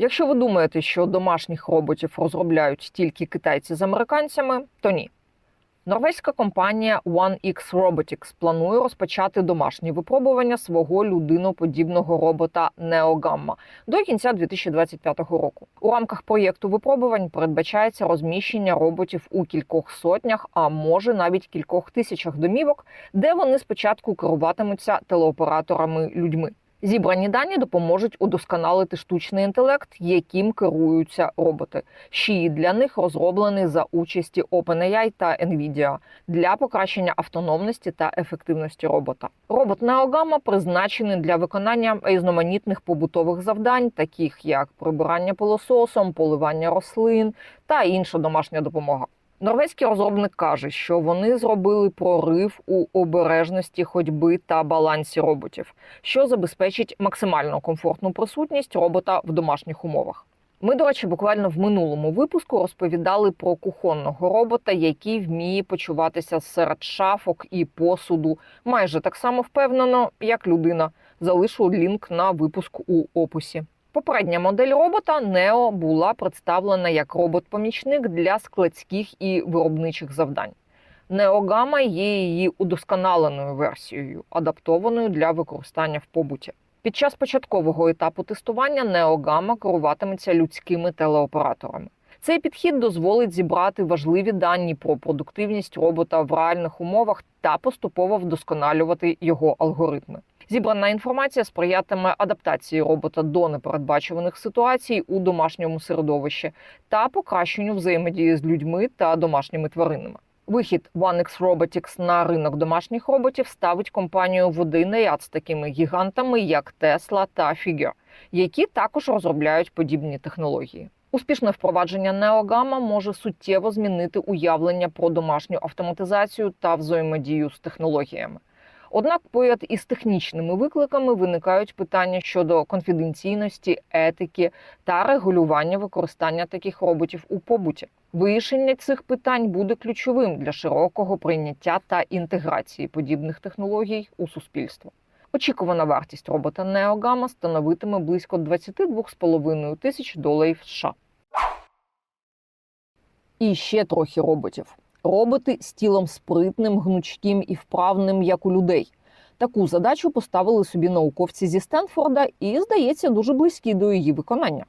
Якщо ви думаєте, що домашніх роботів розробляють тільки китайці з американцями, то ні. Норвезька компанія OneX Robotics планує розпочати домашні випробування свого людиноподібного робота NeoGamma до кінця 2025 року. У рамках проєкту випробувань передбачається розміщення роботів у кількох сотнях, а може навіть кількох тисячах домівок, де вони спочатку керуватимуться телеоператорами людьми. Зібрані дані допоможуть удосконалити штучний інтелект, яким керуються роботи. Шиї для них розроблений за участі OpenAI та NVIDIA для покращення автономності та ефективності робота. Робот Неогама призначений для виконання різноманітних побутових завдань, таких як прибирання пилососом, поливання рослин та інша домашня допомога. Норвезький розробник каже, що вони зробили прорив у обережності ходьби та балансі роботів, що забезпечить максимально комфортну присутність робота в домашніх умовах. Ми, до речі, буквально в минулому випуску розповідали про кухонного робота, який вміє почуватися серед шафок і посуду майже так само впевнено, як людина. Залишу лінк на випуск у описі. Попередня модель робота Нео була представлена як робот-помічник для складських і виробничих завдань. Неогама є її удосконаленою версією, адаптованою для використання в побуті. Під час початкового етапу тестування Неогама керуватиметься людськими телеоператорами. Цей підхід дозволить зібрати важливі дані про продуктивність робота в реальних умовах та поступово вдосконалювати його алгоритми. Зібрана інформація сприятиме адаптації робота до непередбачуваних ситуацій у домашньому середовищі та покращенню взаємодії з людьми та домашніми тваринами. Вихід OneX Robotics на ринок домашніх роботів ставить компанію в один ряд з такими гігантами, як Tesla та Figure, які також розробляють подібні технології. Успішне впровадження Неогама може суттєво змінити уявлення про домашню автоматизацію та взаємодію з технологіями. Однак поряд із технічними викликами виникають питання щодо конфіденційності, етики та регулювання використання таких роботів у побуті. Вирішення цих питань буде ключовим для широкого прийняття та інтеграції подібних технологій у суспільство. Очікувана вартість робота Неогама становитиме близько 22,5 тисяч доларів США. І ще трохи роботів. Роботи з тілом спритним, гнучким і вправним, як у людей. Таку задачу поставили собі науковці зі Стенфорда і, здається, дуже близькі до її виконання.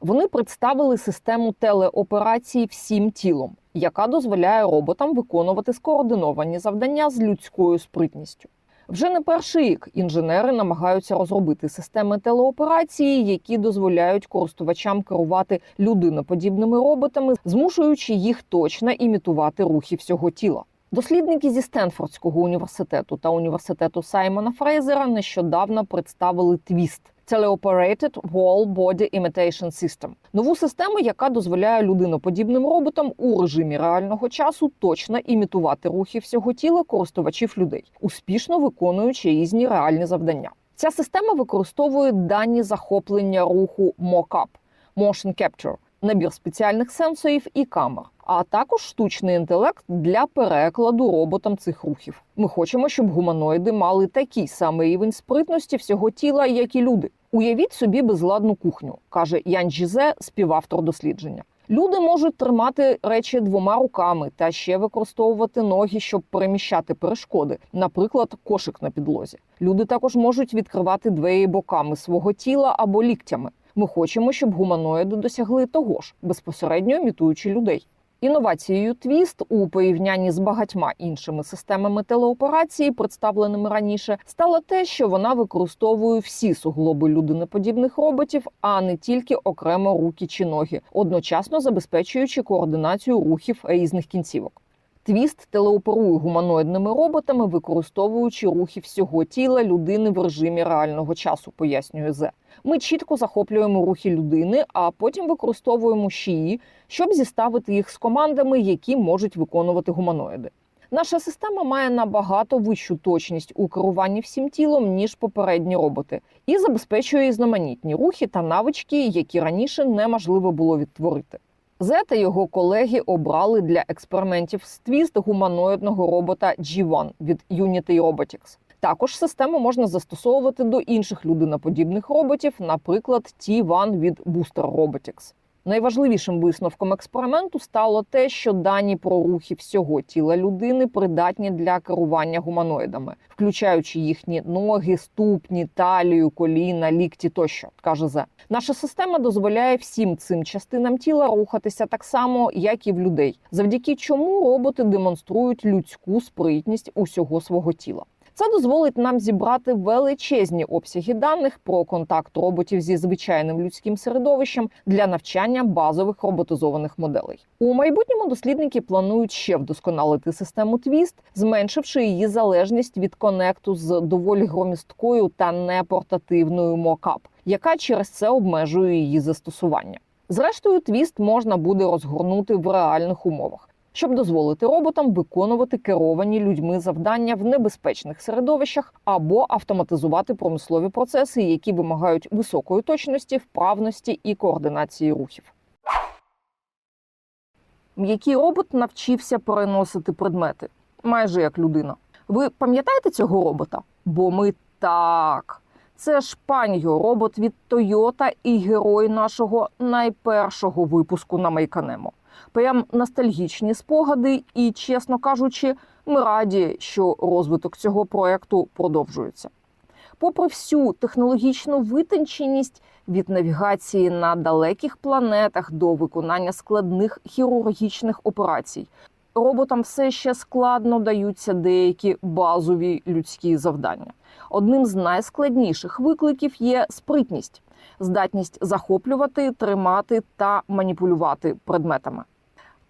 Вони представили систему телеоперації всім тілом, яка дозволяє роботам виконувати скоординовані завдання з людською спритністю. Вже не перший рік інженери намагаються розробити системи телеоперації, які дозволяють користувачам керувати людиноподібними роботами, змушуючи їх точно імітувати рухи всього тіла. Дослідники зі Стенфордського університету та університету Саймона Фрейзера нещодавно представили твіст Teleoperated Wall Body Imitation System – нову систему, яка дозволяє людиноподібним роботам у режимі реального часу точно імітувати рухи всього тіла користувачів людей, успішно виконуючи різні реальні завдання. Ця система використовує дані захоплення руху MoCap – Motion Capture, набір спеціальних сенсорів і камер, а також штучний інтелект для перекладу роботам цих рухів. Ми хочемо, щоб гуманоїди мали такий самий рівень спритності всього тіла, як і люди. Уявіть собі безладну кухню, каже Ян Джізе, співавтор дослідження. Люди можуть тримати речі двома руками та ще використовувати ноги, щоб переміщати перешкоди, наприклад, кошик на підлозі. Люди також можуть відкривати двері боками свого тіла або ліктями. Ми хочемо, щоб гуманоїди досягли того ж, безпосередньо імітуючи людей. Інновацією Твіст у порівнянні з багатьма іншими системами телеоперації, представленими раніше, стало те, що вона використовує всі суглоби людиноподібних роботів, а не тільки окремо руки чи ноги, одночасно забезпечуючи координацію рухів різних кінцівок. Твіст телеоперує гуманоїдними роботами, використовуючи рухи всього тіла людини в режимі реального часу, пояснює Зе. Ми чітко захоплюємо рухи людини, а потім використовуємо шиї, щоб зіставити їх з командами, які можуть виконувати гуманоїди. Наша система має набагато вищу точність у керуванні всім тілом ніж попередні роботи, і забезпечує різноманітні рухи та навички, які раніше неможливо було відтворити. Зе та його колеги обрали для експериментів з твіст гуманоїдного робота G1 від Unity Robotics. Також систему можна застосовувати до інших людиноподібних роботів, наприклад, T1 від Booster Robotics. Найважливішим висновком експерименту стало те, що дані про рухи всього тіла людини придатні для керування гуманоїдами, включаючи їхні ноги, ступні, талію, коліна, лікті тощо, каже Зе. Наша система дозволяє всім цим частинам тіла рухатися так само, як і в людей, завдяки чому роботи демонструють людську спритність усього свого тіла. Це дозволить нам зібрати величезні обсяги даних про контакт роботів зі звичайним людським середовищем для навчання базових роботизованих моделей. У майбутньому дослідники планують ще вдосконалити систему Twist, зменшивши її залежність від конекту з доволі громісткою та непортативною мокап, яка через це обмежує її застосування. Зрештою, твіст можна буде розгорнути в реальних умовах щоб дозволити роботам виконувати керовані людьми завдання в небезпечних середовищах або автоматизувати промислові процеси, які вимагають високої точності, вправності і координації рухів. М'який робот навчився переносити предмети, майже як людина. Ви пам'ятаєте цього робота? Бо ми так. Це ж паньо, робот від Toyota і герой нашого найпершого випуску на Майканемо прям ностальгічні спогади, і, чесно кажучи, ми раді, що розвиток цього проекту продовжується. Попри всю технологічну витонченість від навігації на далеких планетах до виконання складних хірургічних операцій, роботам все ще складно даються деякі базові людські завдання. Одним з найскладніших викликів є спритність, здатність захоплювати, тримати та маніпулювати предметами.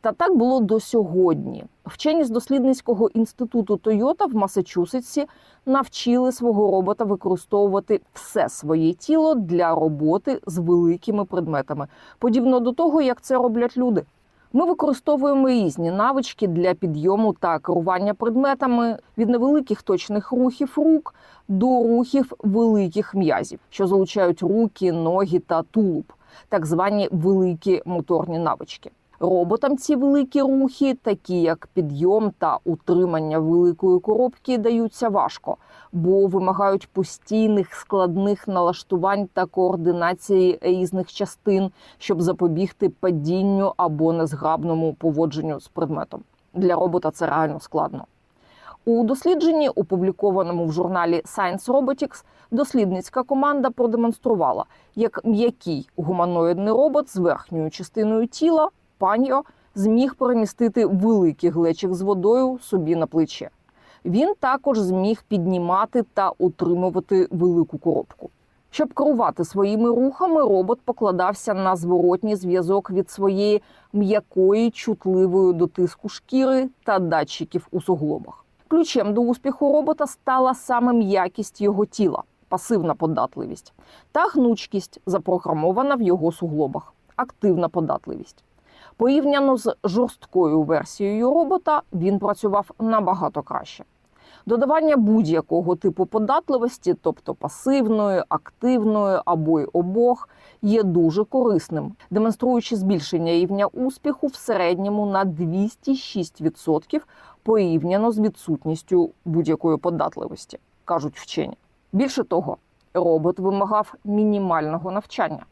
Та так було до сьогодні. Вчені з дослідницького інституту Тойота в Масачусетсі навчили свого робота використовувати все своє тіло для роботи з великими предметами, подібно до того, як це роблять люди. Ми використовуємо різні навички для підйому та керування предметами від невеликих точних рухів рук до рухів великих м'язів, що залучають руки, ноги та тулуб, так звані великі моторні навички. Роботам ці великі рухи, такі як підйом та утримання великої коробки, даються важко, бо вимагають постійних складних налаштувань та координації різних частин, щоб запобігти падінню або незграбному поводженню з предметом. Для робота це реально складно. У дослідженні, опублікованому в журналі Science Robotics, дослідницька команда продемонструвала, як м'який гуманоїдний робот з верхньою частиною тіла паньо зміг перемістити великий глечик з водою собі на плече. Він також зміг піднімати та утримувати велику коробку. Щоб керувати своїми рухами, робот покладався на зворотній зв'язок від своєї м'якої, чутливої до тиску шкіри та датчиків у суглобах. Ключем до успіху робота стала саме м'якість його тіла, пасивна податливість та гнучкість, запрограмована в його суглобах, активна податливість. Порівняно з жорсткою версією робота він працював набагато краще. Додавання будь-якого типу податливості, тобто пасивної, активної або й обох, є дуже корисним, демонструючи збільшення рівня успіху в середньому на 206% порівняно з відсутністю будь-якої податливості, кажуть вчені. Більше того, робот вимагав мінімального навчання.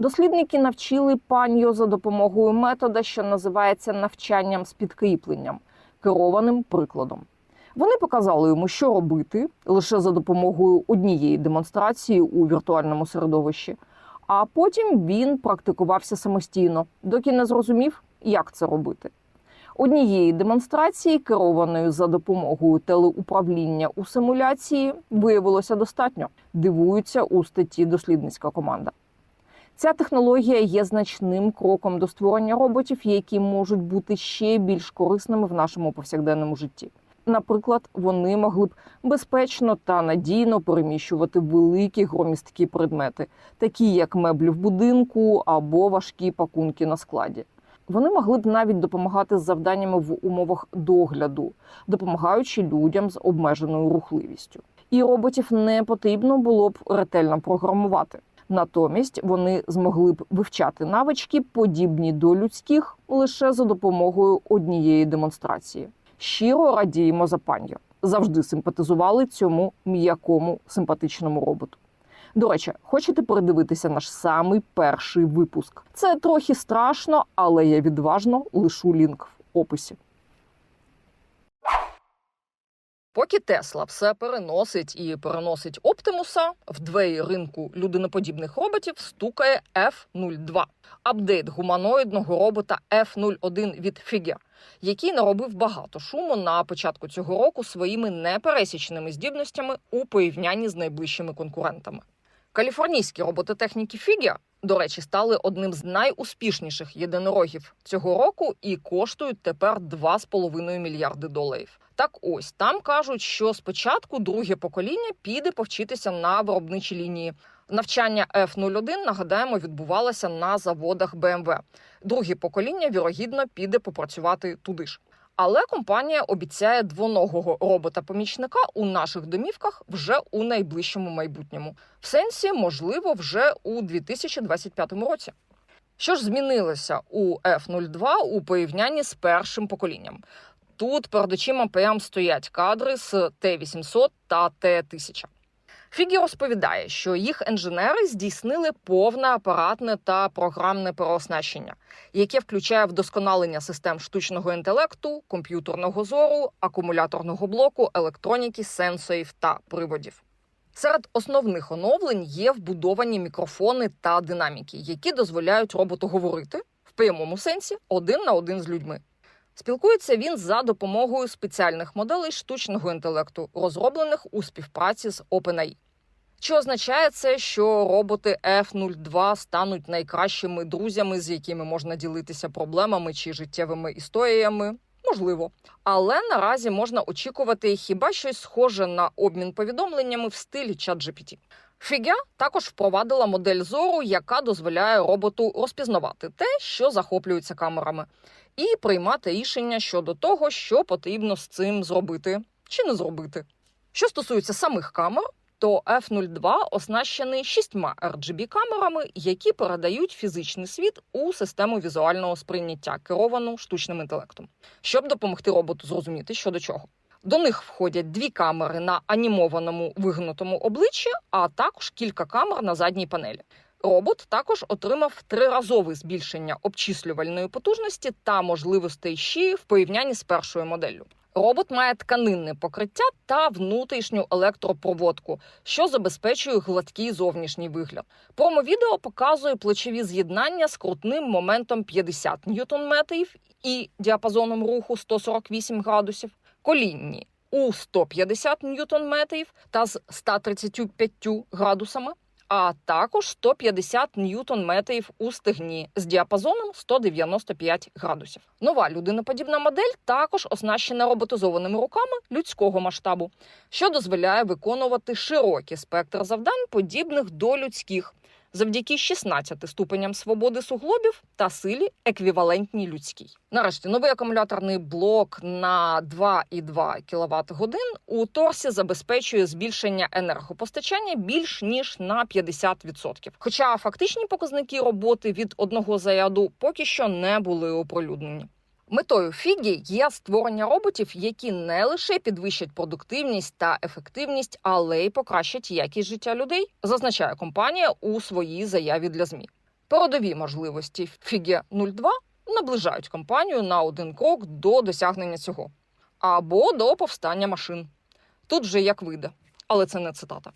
Дослідники навчили паньо за допомогою метода, що називається навчанням з підкріпленням, керованим прикладом. Вони показали йому, що робити лише за допомогою однієї демонстрації у віртуальному середовищі, а потім він практикувався самостійно, доки не зрозумів, як це робити. Однієї демонстрації, керованої за допомогою телеуправління у симуляції, виявилося достатньо. Дивуються у статті дослідницька команда. Ця технологія є значним кроком до створення роботів, які можуть бути ще більш корисними в нашому повсякденному житті. Наприклад, вони могли б безпечно та надійно переміщувати великі громісткі предмети, такі як меблі в будинку або важкі пакунки на складі. Вони могли б навіть допомагати з завданнями в умовах догляду, допомагаючи людям з обмеженою рухливістю. І роботів не потрібно було б ретельно програмувати. Натомість вони змогли б вивчати навички, подібні до людських, лише за допомогою однієї демонстрації. Щиро радіємо за паньо. завжди симпатизували цьому м'якому симпатичному роботу. До речі, хочете передивитися наш самий перший випуск? Це трохи страшно, але я відважно лишу лінк в описі. Поки Тесла все переносить і переносить Оптимуса, в двері ринку людиноподібних роботів стукає F-02 – апдейт гуманоїдного робота F-01 від Figure, який наробив багато шуму на початку цього року своїми непересічними здібностями у порівнянні з найближчими конкурентами. Каліфорнійські робототехніки Figure, до речі, стали одним з найуспішніших єдинорогів цього року і коштують тепер 2,5 мільярди доларів. Так ось там кажуть, що спочатку друге покоління піде повчитися на виробничій лінії. Навчання F01, нагадаємо, відбувалося на заводах BMW. Друге покоління, вірогідно, піде попрацювати туди ж. Але компанія обіцяє двоногого робота-помічника у наших домівках вже у найближчому майбутньому. В сенсі, можливо, вже у 2025 році. Що ж змінилося у F02 у порівнянні з першим поколінням? Тут перед очима прям стоять кадри з Т-800 та Т-1000. Фігі розповідає, що їх інженери здійснили повне апаратне та програмне переоснащення, яке включає вдосконалення систем штучного інтелекту, комп'ютерного зору, акумуляторного блоку, електроніки, сенсорів та приводів. Серед основних оновлень є вбудовані мікрофони та динаміки, які дозволяють роботу говорити в прямому сенсі один на один з людьми. Спілкується він за допомогою спеціальних моделей штучного інтелекту, розроблених у співпраці з OpenAI. Чи означає це, що роботи F02 стануть найкращими друзями, з якими можна ділитися проблемами чи життєвими історіями? Можливо, але наразі можна очікувати хіба щось схоже на обмін повідомленнями в стилі ChatGPT. Фігя також впровадила модель зору, яка дозволяє роботу розпізнавати те, що захоплюється камерами, і приймати рішення щодо того, що потрібно з цим зробити чи не зробити. Що стосується самих камер, то F02 оснащений шістьма RGB камерами, які передають фізичний світ у систему візуального сприйняття, керовану штучним інтелектом, щоб допомогти роботу зрозуміти, що до чого. До них входять дві камери на анімованому вигнутому обличчі, а також кілька камер на задній панелі. Робот також отримав триразове збільшення обчислювальної потужності та можливостей щі в порівнянні з першою моделлю. Робот має тканинне покриття та внутрішню електропроводку, що забезпечує гладкий зовнішній вигляд. Промо-відео показує плечові з'єднання з крутним моментом 50 ньютон-метрів і діапазоном руху 148 градусів, колінні у 150 ньютон-метрів та з 135 градусами а також 150 ньютон-метрів у стегні з діапазоном 195 градусів. Нова людиноподібна модель також оснащена роботизованими руками людського масштабу, що дозволяє виконувати широкий спектр завдань, подібних до людських. Завдяки 16 ступеням свободи суглобів та силі еквівалентній людській. Нарешті новий акумуляторний блок на 2,2 кВт годин у торсі забезпечує збільшення енергопостачання більш ніж на 50%. Хоча фактичні показники роботи від одного заряду поки що не були оприлюднені. Метою Фігі є створення роботів, які не лише підвищать продуктивність та ефективність, але й покращать якість життя людей, зазначає компанія у своїй заяві для змі. Передові можливості Фігі 02 наближають компанію на один крок до досягнення цього або до повстання машин. Тут вже як вийде, але це не цитата.